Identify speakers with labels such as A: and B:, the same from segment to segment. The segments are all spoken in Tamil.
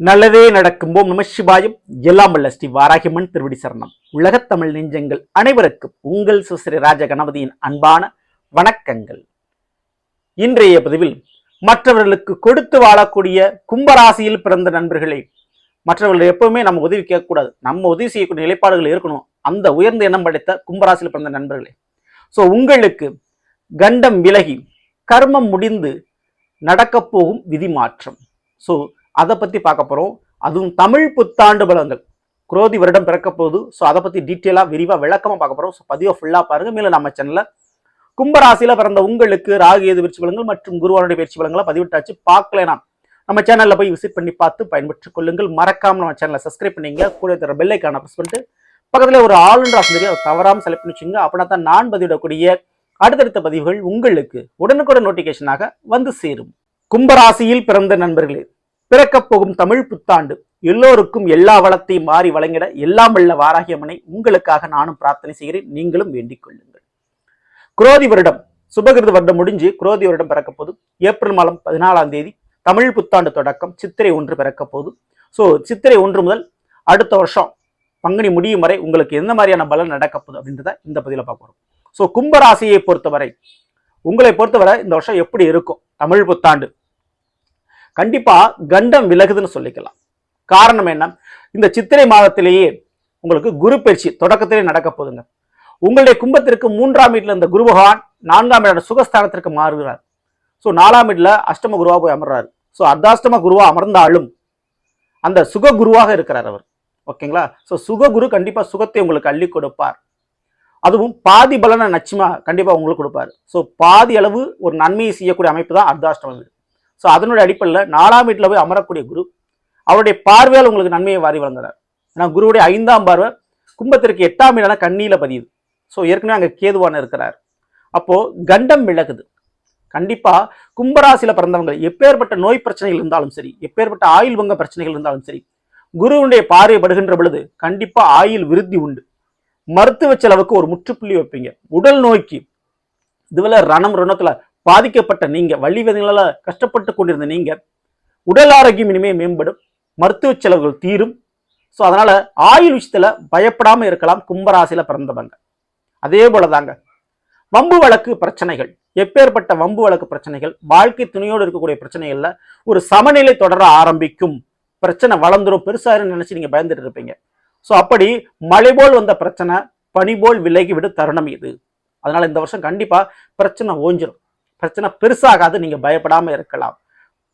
A: நல்லதே நடக்கும். போம் நம சிவாயம். எல்லாம் வல்ல ஸ்ரீ வாராகிமன் திருவடி சரணம். உலகத்தமிழ் நெஞ்சங்கள் அனைவருக்கும் உங்கள் சுஸ்ரீ ராஜ கணபதியின் அன்பான வணக்கங்கள். இன்றைய பதிவில் மற்றவர்களுக்கு கொடுத்து வாழக்கூடிய கும்பராசியில் பிறந்த நண்பர்களே மற்றவர்கள் எப்பவுமே நம்ம உதவி கேட்கக்கூடாது. நம்ம உதவி செய்யக்கூடிய நிலைப்பாடுகள் இருக்கணும். அந்த உயர்ந்த எண்ணம் படைத்த கும்பராசியில் பிறந்த நண்பர்களே. ஸோ உங்களுக்கு கண்டம் விலகி கர்மம் முடிந்து நடக்கப்போகும் விதி மாற்றம் ஸோ அதை பற்றி பார்க்க போகிறோம் அதுவும் தமிழ் புத்தாண்டு பலங்கள் குரோதி வருடம் பிறக்க போகுது. ஸோ அதை பற்றி டீட்டெயிலாக விரிவாக விளக்கமாக பார்க்க போகிறோம் ஸோ பதிவை ஃபுல்லாக பாருங்கள் மேலும் நம்ம சேனலில் கும்பராசியில் பிறந்த உங்களுக்கு ராகு ஏது பயிற்சி பலங்கள் மற்றும் குருவானுடைய பயிற்சி பலங்களை பதிவிட்டாச்சு. பார்க்கலாம் நம்ம சேனலில் போய் விசிட் பண்ணி பார்த்து பயன்பெற்றுக் கொள்ளுங்கள். மறக்காமல் நம்ம சேனலை சப்ஸ்கிரைப் பண்ணிங்க. கூட தர பெல்லைக்கான ப்ரெஸ் பண்ணிட்டு பக்கத்தில் ஒரு ஆளுநர் ஆசிரியர் அதை தவறாமல் செலக்ட் பண்ணி வச்சுங்க. அப்படின்னா தான் நான் பதிவிடக்கூடிய அடுத்தடுத்த பதிவுகள் உங்களுக்கு உடனுக்குடன் நோட்டிஃபிகேஷனாக வந்து சேரும். கும்பராசியில் பிறந்த நண்பர்களே பிறக்கப் போகும் தமிழ் புத்தாண்டு எல்லோருக்கும் எல்லா வளத்தையும் மாறி வழங்கிட எல்லாம் வல்ல வாராகியம்மனை உங்களுக்காக நானும் பிரார்த்தனை செய்கிறேன். நீங்களும் வேண்டிக் கொள்ளுங்கள். குரோதி வருடம் சுபகிருத வருடம் முடிஞ்சு குரோதி வருடம் பிறக்க போது ஏப்ரல் மாதம் பதினாலாம் தேதி தமிழ் புத்தாண்டு தொடக்கம் சித்திரை ஒன்று பிறக்க ஸோ சித்திரை ஒன்று முதல் அடுத்த வருஷம் பங்குனி முடியும் வரை உங்களுக்கு எந்த மாதிரியான பலன் நடக்க போகுது அப்படின்றத இந்த பதிவில் பார்க்குறோம் ஸோ கும்பராசியை பொறுத்தவரை உங்களை பொறுத்தவரை இந்த வருஷம் எப்படி இருக்கும்? தமிழ் புத்தாண்டு. கண்டிப்பாக கண்டம் விலகுதுன்னு சொல்லிக்கலாம். காரணம் என்ன? இந்த சித்திரை மாதத்திலேயே உங்களுக்கு குரு பயிற்சி தொடக்கத்திலே நடக்க போதுங்க உங்களுடைய கும்பத்திற்கு மூன்றாம் வீட்டில் இருந்த குரு பகவான் நான்காம் வீடான சுகஸ்தானத்திற்கு மாறுகிறார். ஸோ நாலாம் வீட்டில் அஷ்டம குருவாக போய் அமர்றாரு. ஸோ அர்த்தாஷ்டம குருவாக அமர்ந்தாலும் அந்த சுக குருவாக இருக்கிறார் அவர். ஓகேங்களா? ஸோ சுக குரு கண்டிப்பாக சுகத்தை உங்களுக்கு அள்ளி கொடுப்பார். அதுவும் பாதி பலனை நச்சுமா கண்டிப்பாக உங்களுக்கு கொடுப்பார். ஸோ பாதி அளவு ஒரு நன்மையை செய்யக்கூடிய அமைப்பு தான் அர்த்தாஷ்டம வீடு ஸோ அதனுடைய அடிப்படையில் நாலாம் வீட்டில் போய் அமரக்கூடிய குரு அவருடைய பார்வையால் உங்களுக்கு நன்மையை வாரி வழங்குறார். ஏன்னா குருவுடைய ஐந்தாம் பார்வை கும்பத்திற்கு எட்டாம் வீடான கண்ணியில பதியுது. ஸோ ஏற்கனவே அங்கே கேதுவான இருக்கிறார். அப்போ கண்டம் விளக்குது. கண்டிப்பா கும்பராசியில பிறந்தவங்க எப்பேற்பட்ட நோய் பிரச்சனைகள் இருந்தாலும் சரி எப்பேற்பட்ட ஆயுள் வங்க பிரச்சனைகள் இருந்தாலும் சரி குருவுடைய பார்வை படுகின்ற பொழுது கண்டிப்பாக ஆயுள் விருத்தி உண்டு. மருத்துவ செலவுக்கு ஒரு முற்றுப்புள்ளி வைப்பீங்க. உடல் நோய்க்கு இதுவில் ரணம் ரணத்துல பாதிக்கப்பட்ட நீங்க வள்ளி கஷ்டப்பட்டு கொண்டிருந்த நீங்க உடல் ஆரோக்கியம் இனிமே மேம்படும் மருத்துவ செலவுகள் தீரும். ஸோ அதனால ஆயுள் விஷயத்துல பயப்படாம இருக்கலாம் கும்பராசியில பிறந்தவங்க. அதே போல தாங்க வம்பு வழக்கு பிரச்சனைகள். எப்பேற்பட்ட வம்பு வழக்கு பிரச்சனைகள்? வாழ்க்கை துணையோடு இருக்கக்கூடிய பிரச்சனைகள்ல ஒரு சமநிலை தொடர ஆரம்பிக்கும். பிரச்சனை வளர்ந்துரும். பெருசாருன்னு நினைச்சு நீங்க பயந்துட்டு இருப்பீங்க. ஸோ அப்படி மழை போல் வந்த பிரச்சனை பனி போல் விலகி தருணம் இது. அதனால இந்த வருஷம் கண்டிப்பா பிரச்சனை ஓஞ்சிடும் பிரச்சனை பெருசாகாது நீங்கள் பயப்படாமல் இருக்கலாம்.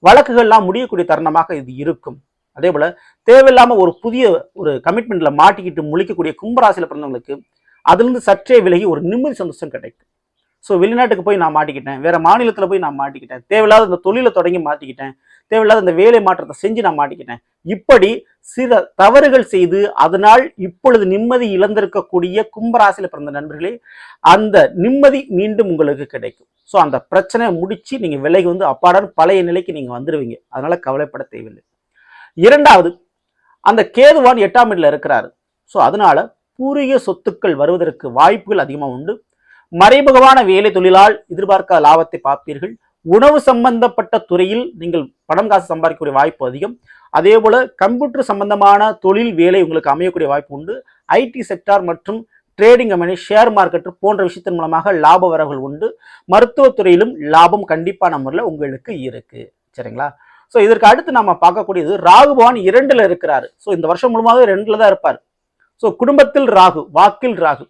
A: வழக்குகள்லாம் முடியக்கூடிய தருணமாக இது இருக்கும். அதே போல் தேவையில்லாமல் ஒரு புதிய ஒரு கமிட்மெண்ட்டில் மாட்டிக்கிட்டு முழிக்கக்கூடிய கும்பராசியில் பிறந்தவங்களுக்கு அதிலிருந்து சற்றே விலகி ஒரு நிம்மதி சந்தோஷம் கிடைக்கும். ஸோ வெளிநாட்டுக்கு போய் நான் மாட்டிக்கிட்டேன். வேற மாநிலத்தில் போய் நான் மாட்டிக்கிட்டேன். தேவையில்லாத இந்த தொழிலை தொடங்கி மாட்டிக்கிட்டேன் தேவையில்லாத இந்த வேலை மாற்றத்தை செஞ்சு நான் மாட்டிக்கிட்டேன். இப்படி சில தவறுகள் செய்து அதனால் இப்பொழுது நிம்மதி இழந்திருக்கக்கூடிய கும்பராசியில் பிறந்த நண்பர்களே அந்த நிம்மதி மீண்டும் உங்களுக்கு கிடைக்கும். ஸோ அந்த பிரச்சனையை முடிச்சு நீங்க விலைக்கு வந்து அப்பாடான பழைய நிலைக்கு நீங்க வந்துடுவீங்க அதனால கவலைப்பட தேவையில்லை. இரண்டாவது அந்த கேதுவான் எட்டாம் வீட்டில் இருக்கிறாரு. ஸோ அதனால பூரிய சொத்துக்கள் வருவதற்கு வாய்ப்புகள் அதிகமாக உண்டு. மறைமுகமான வேலை தொழிலால் எதிர்பார்க்காத லாபத்தை பார்ப்பீர்கள். உணவு சம்பந்தப்பட்ட துறையில் நீங்கள் பணம் காசு சம்பாதிக்கக்கூடிய வாய்ப்பு அதிகம். அதே போல கம்ப்யூட்டர் சம்பந்தமான தொழில் வேலை உங்களுக்கு அமையக்கூடிய வாய்ப்பு உண்டு. ஐடி செக்டார் மற்றும் ட்ரேடிங் கம்பெனி ஷேர் மார்க்கெட் போன்ற விஷயத்தின் மூலமாக லாப வரவுகள் உண்டு. மருத்துவத்துறையிலும் லாபம் கண்டிப்பான முறையில் உங்களுக்கு இருக்கு. சரிங்களா? ஸோ இதற்கு அடுத்து நம்ம பார்க்கக்கூடியது ராகு பகவான் இரண்டில் இருக்கிறாரு. ஸோ இந்த வருஷம் முழுமாவே ரெண்டில் தான் இருப்பார். ஸோ குடும்பத்தில் ராகு வாக்கில் ராகு.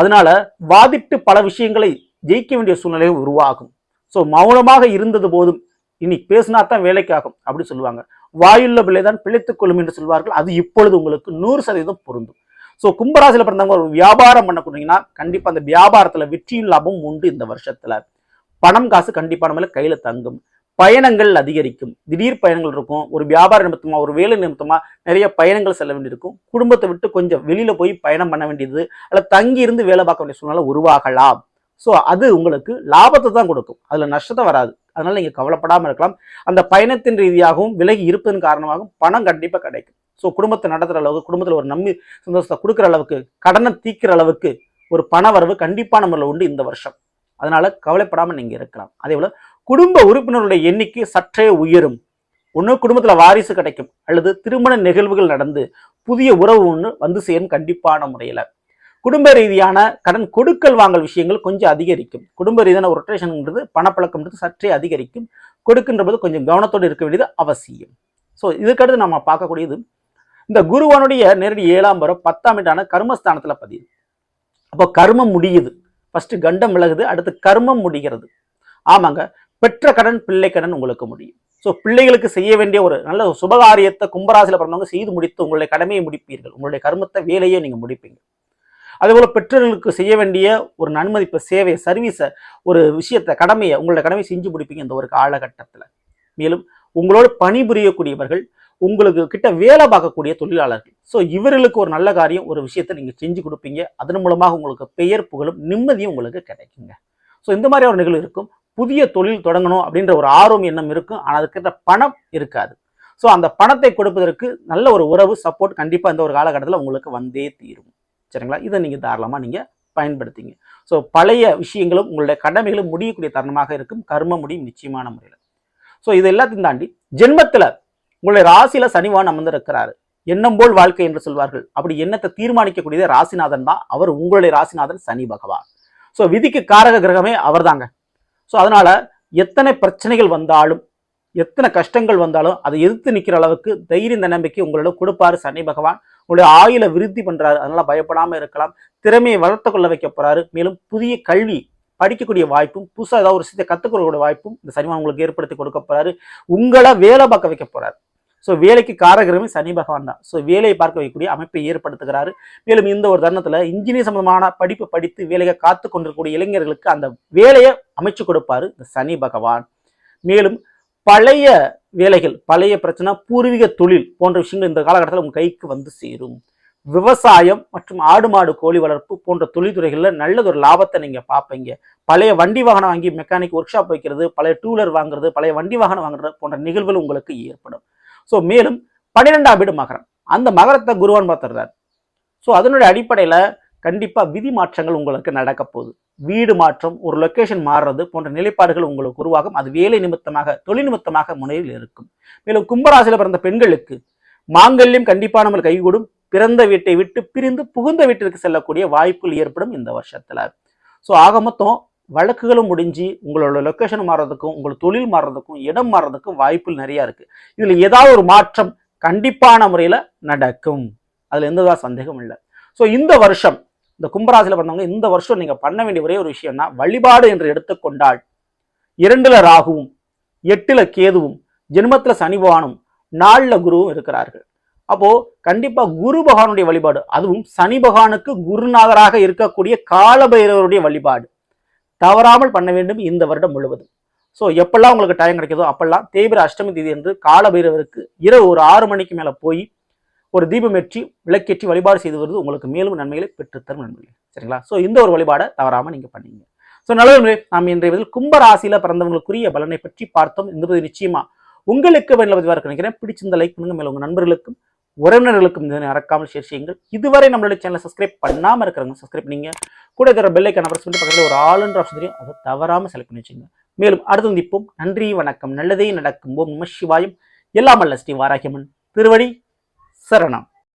A: அதனால வாதிட்டு பல விஷயங்களை ஜெயிக்க வேண்டிய சூழ்நிலை உருவாகும். ஸோ மௌனமாக இருந்தது போதும். இனி பேசினா தான் வேலைக்காகும் அப்படி சொல்லுவாங்க. வாயுள்ள பிள்ளை தான் பிழைத்துக் கொள்ளும் என்று சொல்வார்கள். அது இப்பொழுது உங்களுக்கு நூறு சதவீதம் பொருந்தும். ஸோ கும்பராசியில் பிறந்தவங்க ஒரு வியாபாரம் பண்ண கண்டிப்பாக அந்த வியாபாரத்தில் வெற்றியும் லாபம் உண்டு இந்த வருஷத்தில். பணம் காசு கண்டிப்பாக நம்மள கையில் தங்கும். பயணங்கள் அதிகரிக்கும். திடீர் பயணங்கள் இருக்கும். ஒரு வியாபார நிமித்தமாக ஒரு வேலை நிமித்தமாக நிறைய பயணங்கள் செல்ல வேண்டியிருக்கும். குடும்பத்தை விட்டு கொஞ்சம் வெளியில் போய் பயணம் பண்ண வேண்டியது அல்ல தங்கி இருந்து வேலை பார்க்க வேண்டிய சூழ்நிலை உருவாகலாம். ஸோ அது உங்களுக்கு லாபத்தை தான் கொடுக்கும். அதில் நஷ்டத்தை வராது. அதனால் நீங்கள் கவலைப்படாமல் இருக்கலாம். அந்த பயணத்தின் ரீதியாகவும் விலகி இருப்பதன் காரணமாகவும் பணம் கண்டிப்பாக கிடைக்கும். ஸோ குடும்பத்தை நடத்துகிற அளவுக்கு குடும்பத்தில் ஒரு நம்பி சந்தோஷத்தை கொடுக்குற அளவுக்கு கடனை தீக்கிற அளவுக்கு ஒரு பண வரவு கண்டிப்பான முறையில் உண்டு இந்த வருஷம். அதனால் கவலைப்படாமல் நீங்கள் இருக்கலாம். அதே போல் குடும்ப உறுப்பினருடைய எண்ணிக்கை சற்றே உயரும். ஒன்று குடும்பத்தில் வாரிசு கிடைக்கும். அல்லது திருமண நிகழ்வுகள் நடந்து புதிய உறவு ஒன்று வந்து சேரும் கண்டிப்பான முறையில். குடும்ப ரீதியான கடன் கொடுக்கல் வாங்கல் விஷயங்கள் கொஞ்சம் அதிகரிக்கும். குடும்ப ரீதியான ரொட்டேஷன்ன்றது பணப்பழக்கம்ன்றது சற்றே அதிகரிக்கும். கொடுக்கின்ற போது கொஞ்சம் கவனத்தோடு இருக்க வேண்டியது அவசியம். ஸோ இதுக்கடுத்து நம்ம பார்க்கக்கூடியது இந்த குருவனுடைய நேரடி ஏழாம் வரம் பத்தாம் வீட்டான கர்மஸ்தானத்தில் பதியுது அப்போ கர்மம் முடியுது. ஃபர்ஸ்ட் கண்டம் விலகுது அடுத்து கர்மம் முடிகிறது. ஆமாங்க. பெற்ற கடன் பிள்ளை கடன் உங்களுக்கு முடியும். ஸோ பிள்ளைகளுக்கு செய்ய வேண்டிய ஒரு நல்ல சுபகாரியத்தை கும்பராசியில் பிறந்தவங்க செய்து முடித்து உங்களுடைய கடமையை முடிப்பீர்கள். உங்களுடைய கர்மத்தை வேலையை நீங்கள் முடிப்பீங்க. அதேபோல் பெற்றோர்களுக்கு செய்ய வேண்டிய ஒரு நன்மதிப்பு சேவை சர்வீஸை ஒரு விஷயத்தை கடமையை உங்களுடைய கடமையை செஞ்சு முடிப்பீங்க இந்த ஒரு காலகட்டத்தில். மேலும் உங்களோடு பணிபுரியக்கூடியவர்கள் உங்களுக்கு கிட்ட வேலை பார்க்கக்கூடிய தொழிலாளர்கள். ஸோ இவர்களுக்கு ஒரு நல்ல காரியம் ஒரு விஷயத்தை நீங்கள் செஞ்சு கொடுப்பீங்க. அதன் மூலமாக உங்களுக்கு பெயர் புகழும் நிம்மதியும் உங்களுக்கு கிடைக்குங்க. ஸோ இந்த மாதிரி ஒரு நிகழ்வு இருக்கும். புதிய தொழில் தொடங்கணும் அப்படின்ற ஒரு ஆர்வம் எண்ணம் இருக்கும். ஆனால் அதுக்கிட்ட பணம் இருக்காது. ஸோ அந்த பணத்தை கொடுப்பதற்கு நல்ல ஒரு உறவு சப்போர்ட் கண்டிப்பாக இந்த ஒரு காலகட்டத்தில் உங்களுக்கு வந்தே தீரும். சரிங்களா? இதை நீங்கள் தாராளமாக நீங்கள் பயன்படுத்திங்க. ஸோ பழைய விஷயங்களும் உங்களுடைய கடமைகளும் முடியக்கூடிய தருணமாக இருக்கும். கர்ம முடியும் நிச்சயமான முறையில். ஸோ இது எல்லாத்தையும் தாண்டி ஜென்மத்தில் உங்களுடைய ராசியில சனிவான் அமர்ந்திருக்கிறாரு. எண்ணம் போல் வாழ்க்கை என்று சொல்வார்கள். அப்படி எண்ணத்தை தீர்மானிக்கக்கூடியது ராசிநாதன் தான். அவர் உங்களுடைய ராசிநாதன் சனி பகவான். ஸோ விதிக்கு காரக கிரகமே அவர்தாங்க. ஸோ அதனால் எத்தனை பிரச்சனைகள் வந்தாலும் எத்தனை கஷ்டங்கள் வந்தாலும் அதை எதிர்த்து நிற்கிற அளவுக்கு தைரிய நம்பிக்கை உங்களிடம் கொடுப்பாரு சனி பகவான். உங்களுடைய ஆயுளை விருத்தி பண்ணுறாரு அதனால் பயப்படாமல் இருக்கலாம். திறமையை வளர்த்து கொள்ள வைக்க போகிறாரு மேலும் புதிய கல்வி படிக்கக்கூடிய வாய்ப்பும் புதுசாக ஏதாவது ஒரு விஷயத்தை கற்றுக்கொள்ளக்கூடிய வாய்ப்பும் இந்த சனிமான் உங்களுக்கு ஏற்படுத்தி கொடுக்க போகிறாரு உங்களை வேலை பார்க்க வைக்க போகிறார் ஸோ வேலைக்கு காரகிரமே சனி பகவான் தான். ஸோ வேலையை பார்க்க வைக்கக்கூடிய அமைப்பை ஏற்படுத்துகிறாரு. மேலும் இந்த ஒரு தருணத்தில் இன்ஜினியர் சம்பந்தமான படிப்பு படித்து வேலையை காத்து கொண்டிருக்கக்கூடிய இளைஞர்களுக்கு அந்த வேலையை அமைச்சு கொடுப்பாரு இந்த சனி பகவான். மேலும் பழைய வேலைகள் பழைய பிரச்சனை பூர்வீக தொழில் போன்ற விஷயங்கள் இந்த காலகட்டத்தில் உங்கள் கைக்கு வந்து சேரும். விவசாயம் மற்றும் ஆடு மாடு கோழி வளர்ப்பு போன்ற தொழில்துறைகளில் நல்லதொரு லாபத்தை நீங்கள் பார்ப்பீங்க. பழைய வண்டி வாகனம் வாங்கி மெக்கானிக் ஒர்க் ஷாப் வைக்கிறது பழைய டூ வீலர் வாங்குறது பழைய வண்டி வாகனம் வாங்குறது போன்ற நிகழ்வுகள் உங்களுக்கு ஏற்படும். ஸோ மேலும் பன்னிரெண்டாம் வீடு மகரம். அந்த மகரத்தை குருவான் பார்த்துடுறார் ஸோ அதனுடைய அடிப்படையில் கண்டிப்பாக விதி மாற்றங்கள் உங்களுக்கு நடக்க போகுது. வீடு மாற்றம் ஒரு லொக்கேஷன் மாறுறது போன்ற நிலைப்பாடுகள் உங்களுக்கு உருவாகும். அது வேலை நிமித்தமாக தொழில் நிமித்தமாக முனையில் இருக்கும். மேலும் கும்பராசியில் பிறந்த பெண்களுக்கு மாங்கல்யம் கண்டிப்பாக நம்ம கைகூடும். பிறந்த வீட்டை விட்டு பிரிந்து புகுந்த வீட்டிற்கு செல்லக்கூடிய வாய்ப்புகள் ஏற்படும் இந்த வருஷத்தில். ஸோ ஆக மொத்தம் வழக்குகளும் முடிஞ்சு உங்களோட லொக்கேஷன் மாறுறதுக்கும் உங்களோட தொழில் மாறுறதுக்கும் இடம் மாறுறதுக்கும் வாய்ப்புகள் நிறையா இருக்குது இதில் ஏதாவது ஒரு மாற்றம் கண்டிப்பான முறையில் நடக்கும். அதில் எந்த சந்தேகம் இல்லை. ஸோ இந்த வருஷம் இந்த கும்பராசியில் பிறந்தவங்க இந்த வருஷம் நீங்கள் பண்ண வேண்டிய ஒரே ஒரு விஷயம்னா வழிபாடு என்று எடுத்துக்கொண்டால் இரண்டுல ராகுவும் எட்டுல கேதுவும் ஜென்மத்தில் சனிபவானும் நாளில் குருவும் இருக்கிறார்கள். அப்போ கண்டிப்பா குரு பகவானுடைய வழிபாடு அதுவும் சனி பகவானுக்கு குருநாதராக இருக்கக்கூடிய காலபைரவருடைய வழிபாடு. தவறாமல் பண்ண வேண்டும் இந்த வருடம் முழுவதும். ஸோ எப்பெல்லாம் உங்களுக்கு டைம் கிடைக்குதோ அப்பெல்லாம் தேய்பிர அஷ்டமி தேதி என்று காலபைரவருக்கு இரவு ஒரு ஆறு மணிக்கு மேலே போய் ஒரு தீபம் ஏற்றி விளக்கேற்றி வழிபாடு செய்து வருவது உங்களுக்கு மேலும் நன்மைகளை பெற்றுத்தரும் நன்மைகள் சரிங்களா? ஸோ இந்த ஒரு வழிபாடை தவறாமல் நீங்கள் பண்ணீங்க. ஸோ நல்லது நாம் இன்றைய பதில் கும்பராசியில் பிறந்தவங்களுக்குரிய பலனை பற்றி பார்த்தோம். இந்த பதிவு நிச்சயமா உங்களுக்கு பயனுள்ள பதிவாக நினைக்கிறேன். பிடிச்சிருந்த லைக் பண்ணுங்க. மேலும் உங்கள் நண்பர்களுக்கும் உறவினர்களுக்கும் இதனை மறக்காமல் ஷேர் செய்யுங்கள். இதுவரை நம்மளுடைய சேனலை சப்ஸ்கிரைப் பண்ணாமல் இருக்கிறவங்க சப்ஸ்கிரைப் நீங்கள் கூட இருக்கிற பெல்லைக்கான பிரஸ் பண்ணி பக்கத்தில் ஒரு ஆளுன்ற ஆப்ஷன் தெரியும். அதை தவறாமல் செலக்ட் பண்ணி வச்சுங்க. மேலும் அடுத்து நிற்போம் நன்றி வணக்கம். நல்லதே நடக்கும். ஓம் நம சிவாயம். எல்லாம் அல்ல ஸ்ரீ வாராகியம்மன் திருவடி சரணம்